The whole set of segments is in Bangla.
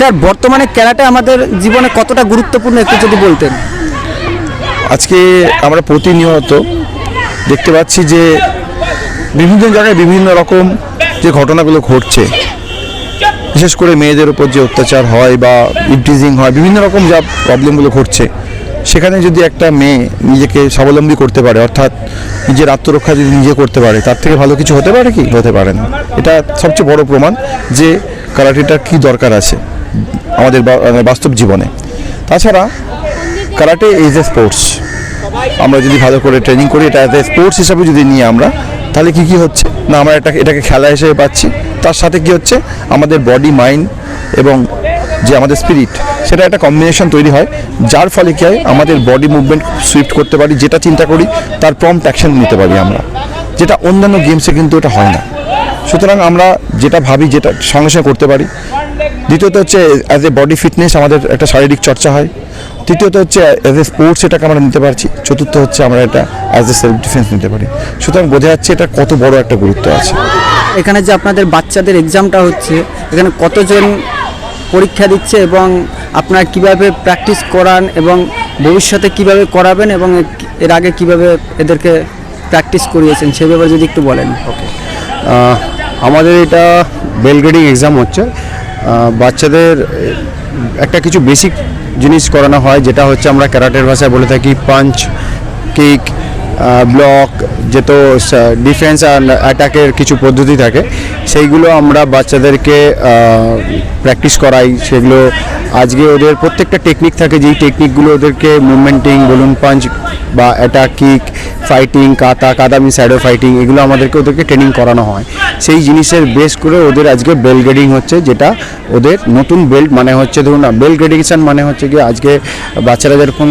স্যার, বর্তমানে ক্যারাটে আমাদের জীবনে কতটা গুরুত্বপূর্ণ একটু যদি বলতেন? আজকে আমরা প্রতিনিয়ত দেখতে পাচ্ছি যে বিভিন্ন জায়গায় বিভিন্ন রকম যে ঘটনাগুলো ঘটছে, বিশেষ করে মেয়েদের উপর যে অত্যাচার হয় বা ইপটিজিং হয়, বিভিন্ন রকম যা প্রবলেমগুলো ঘটছে, সেখানে যদি একটা মেয়ে নিজেকে স্বাবলম্বী করতে পারে, অর্থাৎ নিজের আত্মরক্ষা যদি নিজে করতে পারে, তার থেকে ভালো কিছু হতে পারে কি? হতে পারে না। এটা সবচেয়ে বড় প্রমাণ যে কারাটেটার কী দরকার আছে। আমাদের মানে বাস্তব জীবনে। তাছাড়া কারাটে ইজ এ স্পোর্টস আমরা যদি ভালো করে ট্রেনিং করি, এটা এজ এ স্পোর্টস হিসাবে যদি নিই আমরা, তাহলে কি কি হচ্ছে? না, আমরা এটা এটাকে খেলা হিসেবে পাচ্ছি। তার সাথে কি হচ্ছে? আমাদের বডি মাইন্ড এবং যে আমাদের স্পিরিট সেটা একটা কম্বিনেশন তৈরি হয়, যার ফলে কি হয়? আমাদের বডি মুভমেন্ট সুইফট করতে পারি, যেটা চিন্তা করি, তার প্রম্পট অ্যাকশন নিতে পারি আমরা। যেটা অন্যান্য গেমসে কিন্তু এটা হয় না। সুতরাং আমরা যেটা ভাবি যেটা সঙ্গে সঙ্গে করতে পারি। দ্বিতীয়ত হচ্ছে অ্যাজ এ বডি ফিটনেস আমাদের একটা শারীরিক চর্চা হয়। তৃতীয়ত হচ্ছে অ্যাজ এ স্পোর্টস এটাকে আমরা নিতে পারছি। চতুর্থ হচ্ছে আমরা এটা অ্যাজ এ সেলফ ডিফেন্স নিতে পারি। সুতরাং বোঝা যাচ্ছে এটা কত বড় একটা গুরুত্ব আছে। এখানে যে আপনাদের বাচ্চাদের এক্সামটা হচ্ছে এখানে কতজন পরীক্ষা দিচ্ছে এবং আপনারা কীভাবে প্র্যাকটিস করান এবং ভবিষ্যতে কীভাবে করাবেন এবং এর আগে কীভাবে এদেরকে প্র্যাকটিস করিয়েছেন সে ব্যাপারে যদি একটু বলেন। আহ, আমাদের এটা বেল গ্রেডিং এক্সাম হচ্ছে বাচ্চাদের একটা কিছু বেসিক জিনিস করানো হয়, যেটা হচ্ছে আমরা ক্যারাটের ভাষায় বলে থাকি পাঞ্চ কিক ব্লক যে তো ডিফেন্স আর অ্যাটাকের কিছু পদ্ধতি থাকে, সেইগুলো আমরা বাচ্চাদেরকে প্র্যাকটিস করাই, সেগুলো আজকে ওদের প্রত্যেকটা টেকনিক থাকে, যেই টেকনিকগুলো ওদেরকে মুভমেন্টিং বলুন পাঞ্চ বা অ্যাটাক কিক ফাইটিং কাতা কাদামি স্যাডো ফাইটিং এগুলো আমাদেরকে ওদেরকে ট্রেনিং করানো হয়। সেই জিনিসের বেস করে ওদের আজকে বেল গ্রেডিং হচ্ছে, যেটা ওদের নতুন বেল্ট মানে হচ্ছে, ধরুন বেল গ্রেডিংশন মানে হচ্ছে কি আজকে বাচ্চারা যেরকম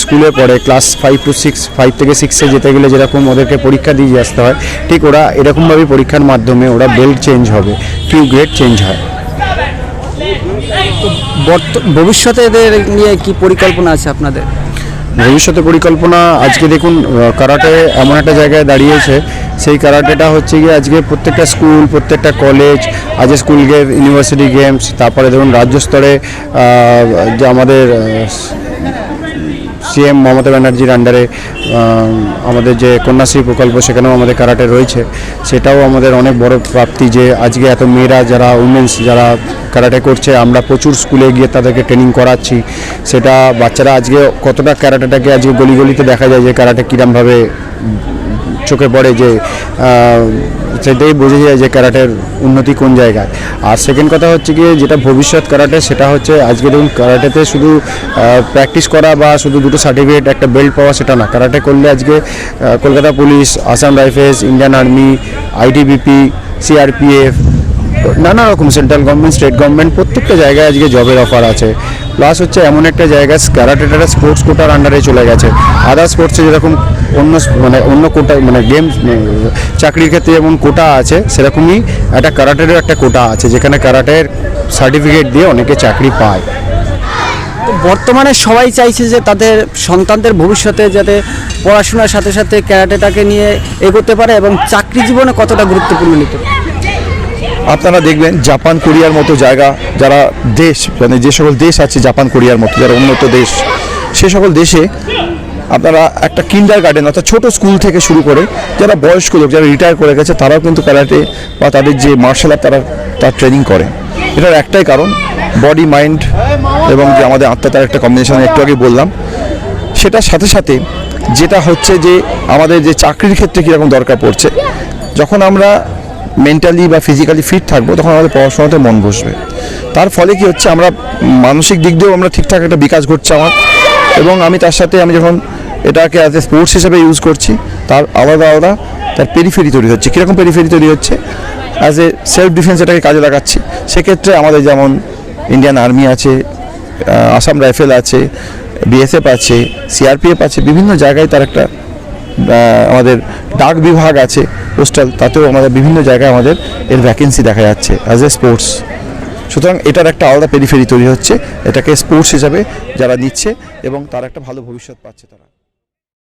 স্কুলে পড়ে class five to six five থেকে সিক্সে যেতে গেলে যেরকম ওদেরকে পরীক্ষা দিয়ে আসতে হয়, ঠিক ওরা এরকমভাবেই পরীক্ষার মাধ্যমে ওরা বেল্ট চেঞ্জ হবে কিউ গ্রেড চেঞ্জ হয়। ভবিষ্যতে এদের নিয়ে কি পরিকল্পনা আছে আপনাদের? ভবিষ্যতে পরিকল্পনা, আজকে দেখুন কারাটে এমন একটা জায়গায় দাঁড়িয়েছে। সেই কারাটেটা হচ্ছে গিয়ে আজকে প্রত্যেকটা স্কুল, প্রত্যেকটা কলেজ, আজকে স্কুল গেম, ইউনিভার্সিটি গেমস, তারপরে ধরুন রাজ্য স্তরে যে আমাদের সিএম মমতা ব্যানার্জির আন্ডারে আমাদের যে কন্যাশ্রী প্রকল্প সেখানেও আমাদের কারাটে রয়েছে। সেটাও আমাদের অনেক বড় প্রাপ্তি যে আজকে এত মেয়েরা যারা উমেন্স যারা ক্যারাটে করছে, আমরা প্রচুর স্কুলে গিয়ে তাদেরকে ট্রেনিং করাচ্ছি। সেটা বাচ্চারা আজকে কতটা ক্যারাটেটাকে আজকে গলি গলিতে দেখা যায় যে ক্যারাটে কীরমভাবে চোখে পড়ে যে সেটাই বোঝা যায় যে ক্যারাটের উন্নতি কোন জায়গায়। আর সেকেন্ড কথা হচ্ছে গিয়ে যেটা ভবিষ্যৎ ক্যারাটে, সেটা হচ্ছে আজকে দেখুন ক্যারাটেতে শুধু প্র্যাকটিস করা বা শুধু দুটো সার্টিফিকেট একটা বেল্ট পাওয়া সেটা না। ক্যারাটে করলে আজকে Kolkata police, Assam rifles Indian army ITBP CRPF নানা রকম সেন্ট্রাল গভর্নমেন্ট স্টেট গভর্নমেন্ট প্রত্যেকটা জায়গায় আজকে জবের অফার আছে। প্লাস হচ্ছে এমন একটা জায়গা ক্যারাটেটা স্পোর্টস কোটার আন্ডারে চলে গেছে। আদার স্পোর্টসে যেরকম অন্য মানে অন্য কোটা মানে গেম চাকরির ক্ষেত্রে যেমন কোটা আছে, সেরকমই একটা ক্যারাটেরও একটা কোটা আছে, যেখানে ক্যারাটের সার্টিফিকেট দিয়ে অনেকে চাকরি পায়। বর্তমানে সবাই চাইছে যে তাদের সন্তানদের ভবিষ্যতে যাতে পড়াশোনার সাথে সাথে ক্যারাটেটাকে নিয়ে এগোতে পারে এবং চাকরি জীবনে কতটা গুরুত্বপূর্ণ নিতে পারে? আপনারা দেখবেন জাপান, কোরিয়ার মতো জায়গা, যারা দেশ মানে যে সকল দেশ আছে জাপান, কোরিয়ার মতো, যারা উন্নত দেশ, সে সকল দেশে আপনারা একটা কিন্ডার গার্ডেন অর্থাৎ ছোট স্কুল থেকে শুরু করে যারা বয়স্ক লোক, যারা রিটায়ার করে গেছে, তারাও কিন্তু ক্যারাটে বা তাদের যে মার্শাল আর্ট তারা, তার ট্রেনিং করে। এটার একটাই কারণ বডি মাইন্ড এবং যে আমাদের আত্মা, তার একটা কম্বিনেশন একটু আগে বললাম। সেটার সাথে সাথে যেটা হচ্ছে যে আমাদের যে চাকরির ক্ষেত্রে কীরকম দরকার পড়ছে, যখন আমরা মেন্টালি বা ফিজিক্যালি ফিট থাকব, তখন আমাদের পড়াশোনাতে মন বসবে। তার ফলে কি হচ্ছে, আমরা মানসিক দিক দিয়েও আমরা ঠিকঠাক একটা বিকাশ ঘটছে আমার। এবং আমি তার সাথে আমি যখন এটাকে অ্যাজ এ স্পোর্টস হিসেবে ইউজ করছি, তার আলাদা আলাদা তার পেরিফেরি তৈরি হচ্ছে। কীরকম পেরিফেরি তৈরি হচ্ছে? অ্যাজ এ সেলফ ডিফেন্স এটাকে কাজে লাগাচ্ছি। সেক্ষেত্রে আমাদের যেমন ইন্ডিয়ান আর্মি আছে আসাম রাইফেল আছে বিএসএফ আছে সিআরপিএফ আছে, বিভিন্ন জায়গায় তার একটা আমাদের ডাক বিভাগ আছে পোস্টাল তাতেও আমাদের বিভিন্ন জায়গায় আমাদের এর ভ্যাকেন্সি দেখা যাচ্ছে অ্যাজ এ স্পোর্টস সুতরাং এটার একটা আলাদা পেরিফেরি তৈরি হচ্ছে, এটাকে স্পোর্টস হিসাবে যারা নিচ্ছে এবং তার একটা ভালো ভবিষ্যৎ পাচ্ছে তারা।